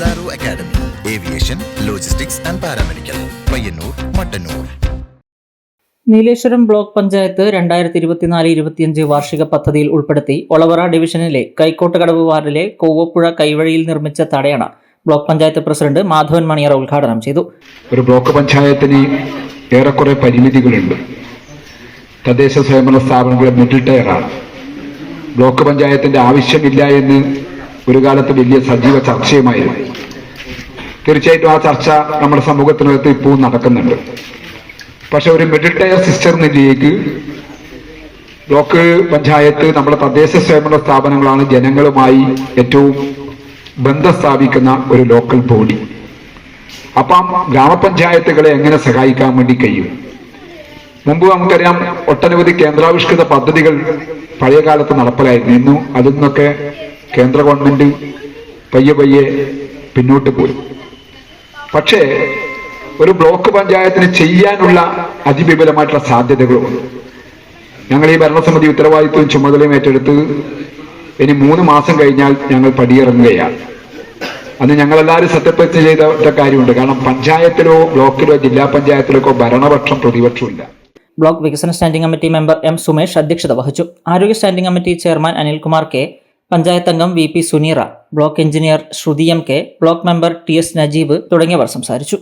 Diagnostics and paramedical Payyanur Mattannur Nileshwaram block panchayat രണ്ടായിരത്തി ഇരുപത്തിനാല് ഇരുപത്തിയഞ്ച് വാർഷിക പദ്ധതിയിൽ ഉൾപ്പെടുത്തി ഒളവറ ഡിവിഷനിലെ കൈക്കോട്ടുകടവ് വാർഡിലെ കോവപ്പുഴ കൈവഴിയിൽ നിർമ്മിച്ച തടയണ ബ്ലോക്ക് പഞ്ചായത്ത് പ്രസിഡന്റ് മാധവൻ മണിയറ ഉദ്ഘാടനം ചെയ്തു. ഒരു ബ്ലോക്ക് പഞ്ചായത്തിന് ഏറെക്കുറെ പരിമിതികളുണ്ട്. തദ്ദേശ സ്വയംഭരണ സ്ഥാപനങ്ങളുടെ മിഡിൽ ടയറാണ്. ബ്ലോക്ക് പഞ്ചായത്തിന്റെ ആവശ്യമില്ല എന്ന് ഒരു കാലത്ത് വലിയ സജീവ ചർച്ചയുമായിരുന്നു. തീർച്ചയായിട്ടും ആ ചർച്ച നമ്മുടെ സമൂഹത്തിനകത്ത് ഇപ്പോഴും നടക്കുന്നുണ്ട്. പക്ഷെ ഒരു മിഡിൽ ടയർ സിസ്റ്റർ നിലയിലേക്ക് ബ്ലോക്ക് പഞ്ചായത്ത് നമ്മുടെ തദ്ദേശ സ്വയംഭരണ സ്ഥാപനങ്ങളാണ് ജനങ്ങളുമായി ഏറ്റവും ബന്ധം സ്ഥാപിക്കുന്ന ഒരു ലോക്കൽ ബോഡി അപ്പം ഗ്രാമപഞ്ചായത്തുകളെ എങ്ങനെ സഹായിക്കാൻ വേണ്ടി കഴിയും? മുമ്പ് നമുക്കറിയാം ഒട്ടനവധി കേന്ദ്രാവിഷ്കൃത പദ്ധതികൾ പഴയ കാലത്ത് നടപ്പിലായിരുന്നു അതിൽ നിന്നൊക്കെ കേന്ദ്ര ഗവൺമെന്റ് പയ്യെ പയ്യെ പിന്നോട്ട് പോയി പക്ഷേ ഒരു ബ്ലോക്ക് പഞ്ചായത്തിന് ചെയ്യാനുള്ള അതിവിപുലമായിട്ടുള്ള സാധ്യതകളും ഞങ്ങൾ ഈ ഭരണസമിതി ഉത്തരവാദിത്വവും ചുമതലയും ഏറ്റെടുത്ത് ഇനി മൂന്ന് മാസം കഴിഞ്ഞാൽ ഞങ്ങൾ പടിയിറങ്ങുകയാണ്. അന്ന് ഞങ്ങളെല്ലാവരും സത്യപ്രതിജ്ഞ ചെയ്ത കാര്യമുണ്ട്. കാരണം പഞ്ചായത്തിലോ ബ്ലോക്കിലോ ജില്ലാ പഞ്ചായത്തിലോ ഭരണപക്ഷം പ്രതിപക്ഷമില്ല ബ്ലോക്ക് വികസന standing committee member M Sumesh അധ്യക്ഷത വഹിച്ചു. ആരോഗ്യ standing committee chairman Anilkumar K. Panchayat അംഗം V P Suneera block engineer Shruthi M K block member T S Najeeb തുടങ്ങിയവർ സംസാരിച്ചു.